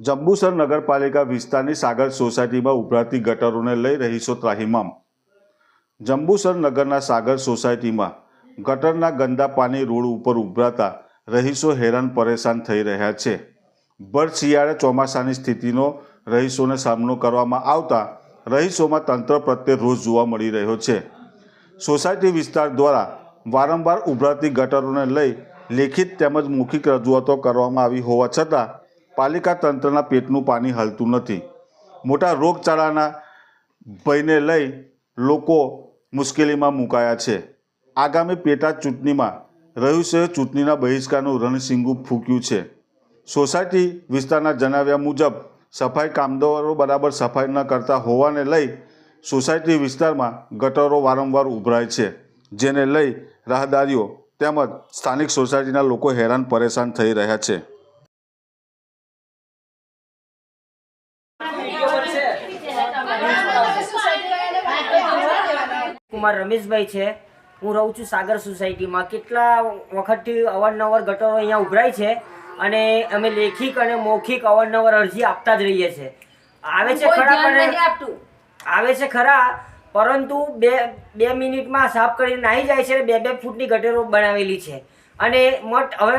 જંબુસર નગરપાલિકા વિસ્તારની સાગર સોસાયટીમાં ઉભરાતી ગટરોને લઈ રહીશો ત્રાહિમામ જંબુસર નગરના સાગર સોસાયટીમાં ગટરના ગંદા પાણી રોડ ઉપર ઉભરાતા રહીશો હેરાન પરેશાન થઈ રહ્યા છે. ભર શિયાળે ચોમાસાની સ્થિતિનો રહીશોને સામનો કરવામાં આવતા રહીશોમાં તંત્ર પ્રત્યે રોષ જોવા મળી રહ્યો છે. સોસાયટી વિસ્તાર દ્વારા વારંવાર ઉભરાતી ગટરોને લઈ લેખિત તેમજ મૌખિક રજૂઆતો કરવામાં આવી હોવા છતાં પાલિકા તંત્રના પેટનું પાણી હલતું નથી. મોટા રોગચાળાના ભયને લઈ લોકો મુશ્કેલીમાં મુકાયા છે. આગામી પેટા ચૂંટણીમાં રહીશોએ ચૂંટણીના બહિષ્કારનું રણસિંગું ફૂંક્યું છે. સોસાયટી વિસ્તારના જણાવ્યા મુજબ, સફાઈ કામદારો બરાબર સફાઈ ન કરતા હોવાને લઈ સોસાયટી વિસ્તારમાં ગટરો વારંવાર ઉભરાય છે, જેને લઈ રાહદારીઓ તેમજ સ્થાનિક સોસાયટીના લોકો હેરાન પરેશાન થઈ રહ્યા છે. કુમાર રમેશભાઈ છે. હું રહું છું સાગર સોસાયટીમાં. કેટલા વખતથી અવારનવાર ગટરો અહીંયા ઉભરાય છે અને અમે લેખિક અને મૌખિક અવારનવાર અરજી આપતા જ રહીએ છીએ. આવે છે ખરા પણ આવે છે ખરા પરંતુ બે બે મિનિટમાં સાફ કરીને નાહી જાય છે બે બે ફૂટની ગટરો બનાવેલી છે. અને મઠ હવે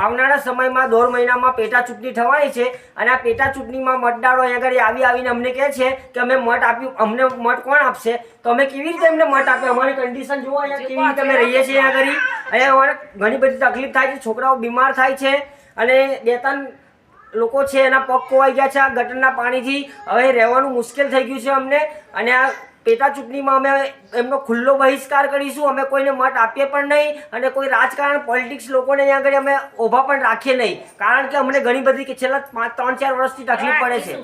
આવનારા સમયમાં દોઢ મહિનામાં પેટા ચૂંટણી થવાની છે અને આ પેટા ચૂંટણીમાં મતદારો અહીંયા આગળ આવી આવીને અમને કહે છે કે અમે મત આપ્યું, અમને મત કોણ આપશે? તો અમે કેવી રીતે અમને મત આપે? અમારી કન્ડિશન જુઓ, અહીંયા કેવી રીતે અમે રહીએ છીએ અહીંયા આગળ. અહીંયા અમારે ઘણી બધી તકલીફ થાય છે, છોકરાઓ બીમાર થાય છે અને બે ત્રણ લોકો છે એના પગ ખોવાઈ ગયા છે આ ગટરના પાણીથી. હવે રહેવાનું મુશ્કેલ થઈ ગયું છે અમને અને આ પેટા ચૂંટણીમાં અમે એમનો ખુલ્લો બહિષ્કાર કરીશું. અમે કોઈને મત આપીએ પણ નહીં અને કોઈ રાજકારણ, પોલિટિક્સ લોકોને અહીંયા આગળ અમે ઊભા પણ રાખીએ નહીં. કારણ કે અમને ઘણી બધી કે છેલ્લા પાંચ, ત્રણ, ચાર વર્ષથી તકલીફ પડે છે.